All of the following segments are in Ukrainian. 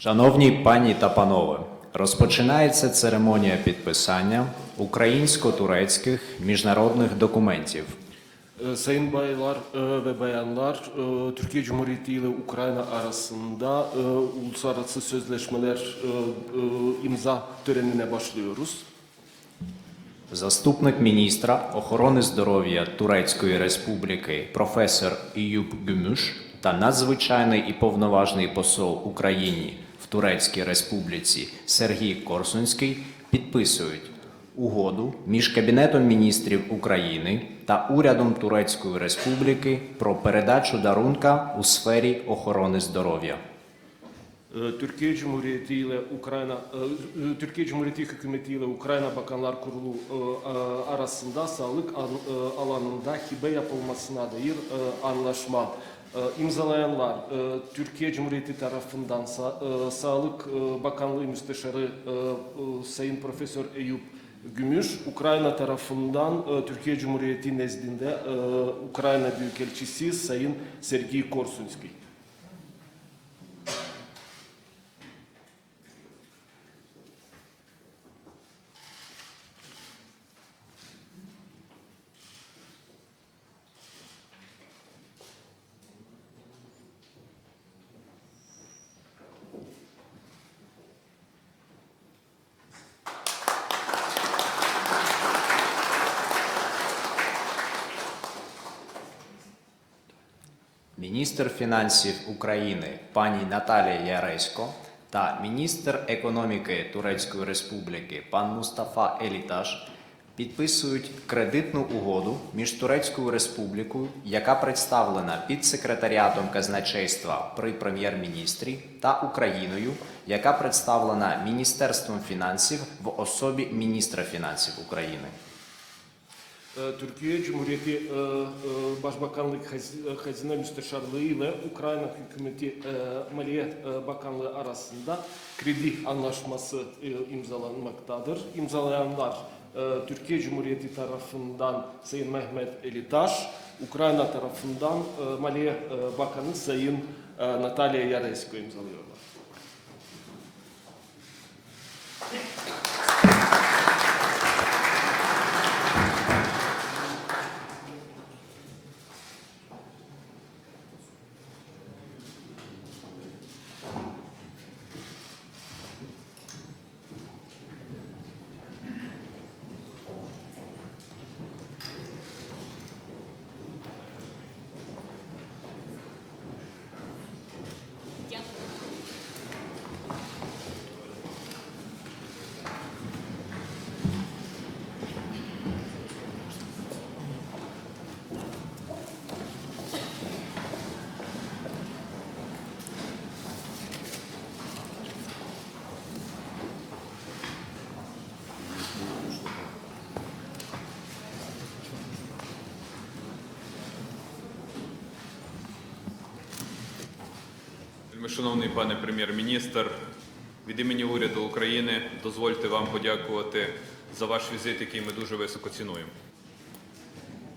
Шановні пані та панове, розпочинається церемонія підписання українсько-турецьких міжнародних документів. Sayın baylar ve bayanlar, Türkiye Cumhuriyeti ile Ukrayna arasında e, uluslararası sözleşmeler e, e, imza törenine başlıyoruz. Заступник міністра охорони здоров'я Турецької Республіки професор Іюб Гümüş та надзвичайний і повноважний посол Україні в Турецькій Республіці Сергій Корсунський підписують угоду між Кабінетом міністрів України та урядом Турецької Республіки про передачу дарунка у сфері охорони здоров'я. Türkiye Cumhuriyeti ile Ukrayna, Türkiye Cumhuriyeti hükümeti ile Ukrayna Bakanlar Kurulu arasında sağlık alanında hibe yapılmasına dair anlaşma e, imzalayanlar e, Türkiye Cumhuriyeti tarafından sa- e, Sağlık e, Bakanlığı Müsteşarı e, Sayın Profesör Eyüp Gümüş, Ukrayna tarafından Türkiye Cumhuriyeti nezdinde Ukrayna Büyükelçisi Sayın Sergey Korsunski. Міністр фінансів України пані Наталія Яресько та міністр економіки Турецької Республіки пан Мустафа Еліташ підписують кредитну угоду між Турецькою Республікою, яка представлена під секретаріатом казначейства при прем'єр-міністрі, та Україною, яка представлена Міністерством фінансів в особі міністра фінансів України. Ee, Türkiye Cumhuriyeti e, e, Başbakanlık Haz- e, Hazine Müsteşarlığı ile Ukrayna Hükümeti Maliye Bakanlığı arasında kredi anlaşması imzalanmaktadır. İmzalayanlar Türkiye Cumhuriyeti tarafından Sayın Mehmet Elitaş, Ukrayna tarafından Maliye Bakanı Sayın Natalya Yaresko imzalıyorlar. Шановний пане прем'єр-міністр, від імені уряду України дозвольте вам подякувати за ваш візит, який ми дуже високо цінуємо.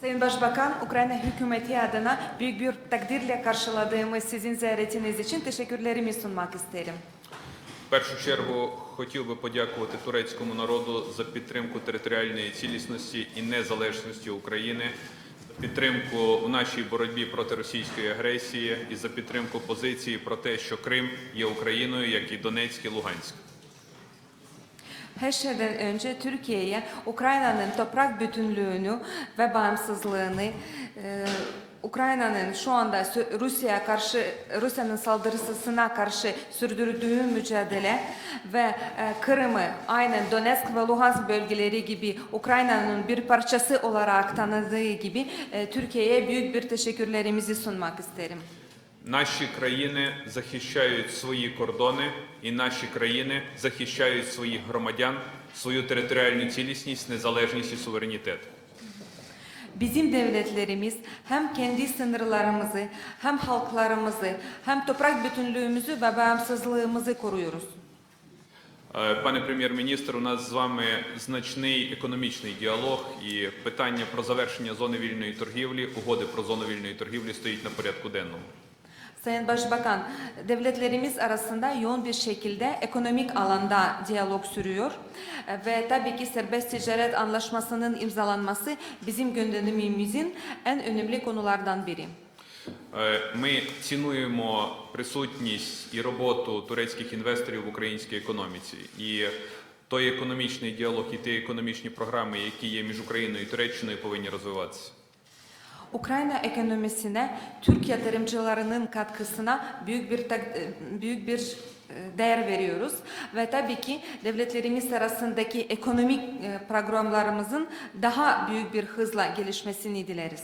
Sayın Başbakan, Ukrayna hükümeti adına büyük bir takdirle karşıladığımız sizin ziyaretiniz için teşekkürlerimi sunmak isterim. В першу чергу хотів би подякувати турецькому народу за підтримку територіальної цілісності і незалежності України, підтримку в нашій боротьбі проти російської агресії і за підтримку позиції про те, що Крим є Україною, як і Донецьк і Луганськ. Her şeyden önce Türkiye'ye Ukrayna'nın toprak bütünlüğünü ve bağımsızlığını, e, Karşı Rusya'nın saldırısına karşı sürdürdüğü mücadele ve e, Kırım'ı aynen Donetsk ve Luhansk bölgeleri gibi Ukrayna'nın bir parçası olarak tanıdığı gibi e, Türkiye'ye büyük bir teşekkürlerimizi sunmak isterim. Наші країни захищають свої кордони, і наші країни захищають своїх громадян, свою територіальну цілісність, незалежність і суверенітет. Bizim devletlerimiz hem kendi sınırlarımızı, hem halklarımızı, hem toprak bütünlüğümüzü ve bağımsızlığımızı koruyoruz. Е, Пане прем'єр-міністр, у нас з вами значний економічний діалог, і питання про завершення зони вільної торгівлі, угоди про зону вільної торгівлі стоїть на порядку денному. Sayın Başbakan, devletlerimiz arasında yoğun bir şekilde ekonomik alanda diyalog sürüyor E, ve tabii ki serbest ticaret anlaşmasının imzalanması bizim gündemimizin en önemli konulardan biri. Е, Ми цінуємо присутність і роботу турецьких інвесторів в українській економіці. І той економічний діалог і ті економічні програми, які є між Україною і Туреччиною, повинні розвиватися. Ukrayna ekonomisine Türk yatırımcılarının katkısına büyük bir e, büyük bir e, değer veriyoruz ve tabii ki devletlerimiz arasındaki ekonomik e, programlarımızın daha büyük bir hızla gelişmesini dileriz.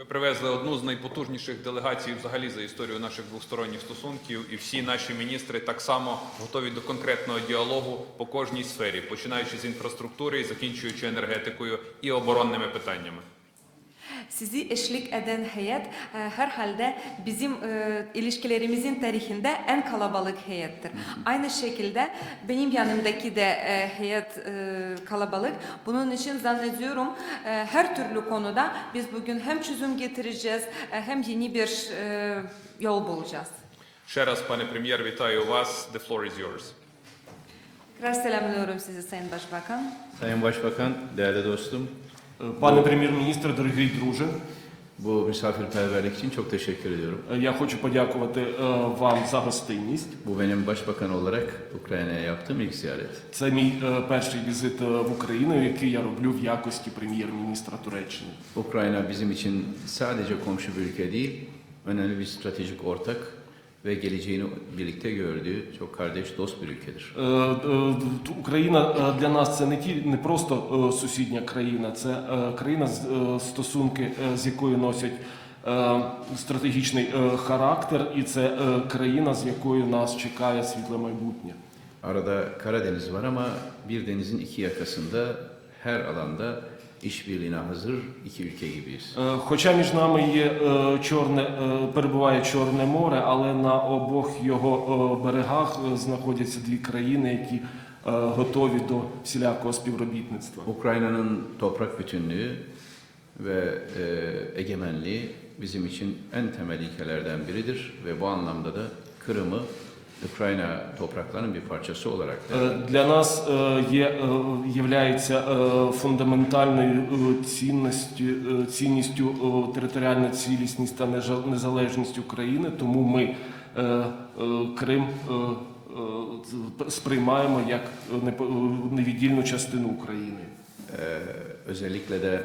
Ви привезли одну з найпотужніших делегацій взагалі за історію наших двосторонніх стосунків, і всі наші міністри так само готові до конкретного діалогу по кожній сфері, починаючи з інфраструктури і закінчуючи енергетикою і оборонними питаннями. Sizi eşlik eden heyet e, herhalde bizim e, ilişkilerimizin tarihinde en kalabalık heyettir. Aynı şekilde benim yanımdaki de e, heyet e, kalabalık. Bunun için zannediyorum e, her türlü konuda biz bugün hem çözüm getireceğiz e, hem yeni bir e, yol bulacağız. Ще раз, пане прем'єр, вітаю вас. The floor is yours. Tekrar selamlıyorum sizi Sayın Başbakan. Sayın Başbakan, değerli dostum, Е, Пане прем'єр-міністр, дорогий друже, bu misafirperverlik için çok teşekkür ediyorum. е, я хочу подякувати е, вам за гостинність. Bu benim başbakan olarak Ukrayna'ya yaptığım ilk ziyaret. Це мій е, перший візит е, в Україну, який я роблю в якості прем'єр-міністра Туреччини. Ukrayna bizim için sadece komşu bir ülke değil, önemli bir stratejik ortak ve geleceğini birlikte gördüğü çok kardeş, dost bir ülkedir. Е, е, Україна е, для нас це не ті не просто сусідня країна, це країна, з- стосунки з якою носять стратегічний характер, і це країна, з якою нас чекає світле майбутнє. Arada Karadeniz var ama bir denizin iki yakasında her alanda işbirliğine hazır iki ülke gibiyiz. Е, Хоча між нами є е, чорне, е, перебуває Чорне море, але на обох його е, берегах е, знаходяться дві країни, які е, готові до всілякого співробітництва. Ukrayna'nın toprak bütünlüğü ve e, egemenliği bizim için en temel ilkelerden biridir ve bu anlamda da Kırım'ı Ukrayna topraklarının bir parçası olarak Е, Для нас е, є е, являється фундаментальною цінністю, цінністю територіальна цілісність та незалежність України, тому ми Крим сприймаємо як невіддільну частину України. özellikle de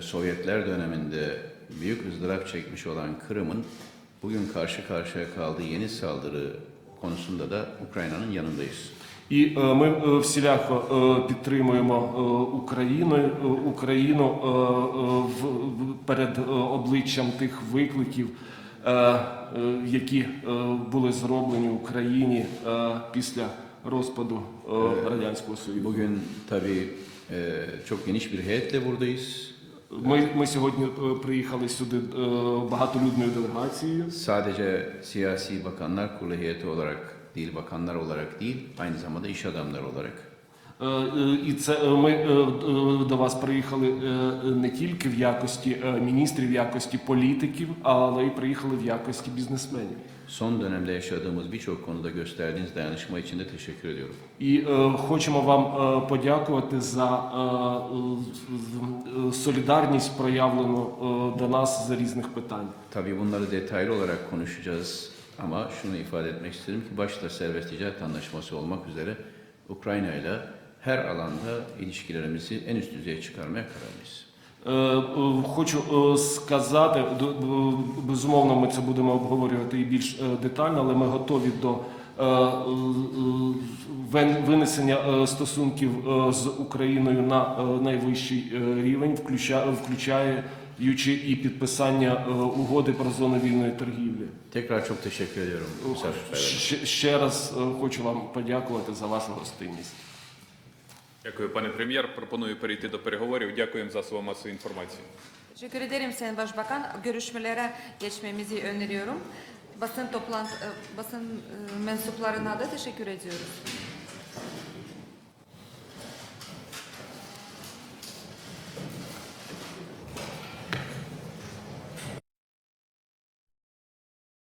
Sovyetler döneminde büyük ızdırap çekmiş olan Kırım'ın bugün karşı karşıya kaldığı yeni saldırı konusunda da Ukrayna'nın yanındayız. І е, ми е, всіляко е, підтримуємо Україну, Україну в, перед обличчям тих викликів, які були зроблені Україні після розпаду Радянського Союзу. Bugün tabii çok geniş bir heyetle buradayız. Ми, ми сьогодні е, приїхали сюди е, багатолюдною делегацією. Sadece siyasi bakanlar kurulu heyeti olarak değil, bakanlar olarak değil, aynı zamanda iş adamları olarak. Е, е, І це е, ми е, е, до вас приїхали е, не тільки в якості е, міністрів, в якості політиків, але й приїхали в якості бізнесменів. Son dönemde yaşadığımız birçok konuda gösterdiğiniz dayanışma için de teşekkür ediyorum. І е, хочемо вам е, подякувати за е, е, солідарність, проявлену е, до нас за різних питань. Tabii bunları detaylı olarak konuşacağız ama şunu ifade etmek isterim ki başta serbest ticaret anlaşması olmak üzere Ukrayna ile her alanda ilişkilerimizi en üst düzeye çıkarmaya kararlıyız. Е, е, Хочу е, сказати, безумовно, ми це будемо обговорювати і більш детально, але ми готові до винесення стосунків з Україною на найвищий рівень, включаючи і підписання угоди про зону вільної торгівлі. Tekrar çok teşekkür ediyorum. Ще, раз хочу вам подякувати за вашу гостинність. Dякую, пане прем'єр. Пропоную перейти до переговорів. Дякуємо за свою масову інформацію. Teşekkür ederim Sayın Başbakan. Görüşmelere geçmemizi öneriyorum. Basın toplantı, e, basın e, mensuplarına da teşekkür ediyoruz.